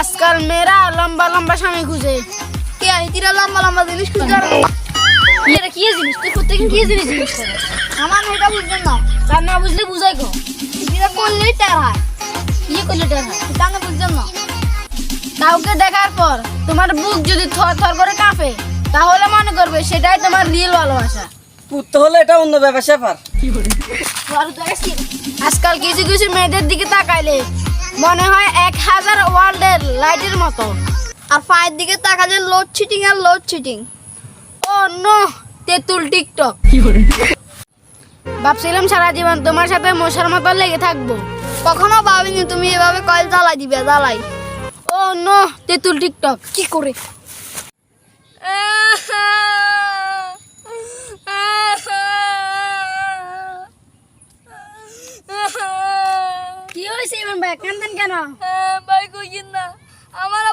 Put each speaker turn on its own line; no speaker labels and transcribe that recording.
আজকাল মেয়েরা লম্বা লম্বা স্বামী খুঁজে।
কে আনি তিরা লম্বা লম্বা জিনিস খুঁজে
এটা কি জিনিস? তুই প্রত্যেকদিন কি জিনিস জিনিস করে?
আমার এটা বুঝবেন না।
তার না বুঝলে বুঝাই গো
এটা করলেই টের হয়।
ইয়ে করলে টাকা
এটা না বুঝছেন না।
কাউকে দেখার পর তোমার বুক যদি থর থর করে কাঁপে তাহলে মনে করবে সেটাই তোমার রিয়েল ভালোবাসা।
পুত্র হলে এটা অন্য ব্যাপার স্যাপার।
আজকাল কিছু কিছু মেয়েদের দিকে তাকাইলে মনে হয় এক হাজার ওয়ার্ল্ডের লাইটের মতো।
আর পায়ের দিকে তাকালে লোড চিটিং আর লোড চিটিং
ও নো তেঁতুল টিকটক ভাবছিলাম সারা জীবন তোমার সাথে মশার মতো লেগে থাকব।
কখনো ভাবিনি তুমি এভাবে কয়েল জ্বালাই দিবে জ্বালাই।
ও নো তেঁতুল টিকটক
কি করে?
হয়েছে ইমরান ভাই কান্দেন কেন?
হ্যাঁ, ভাই কইছেন না। আমার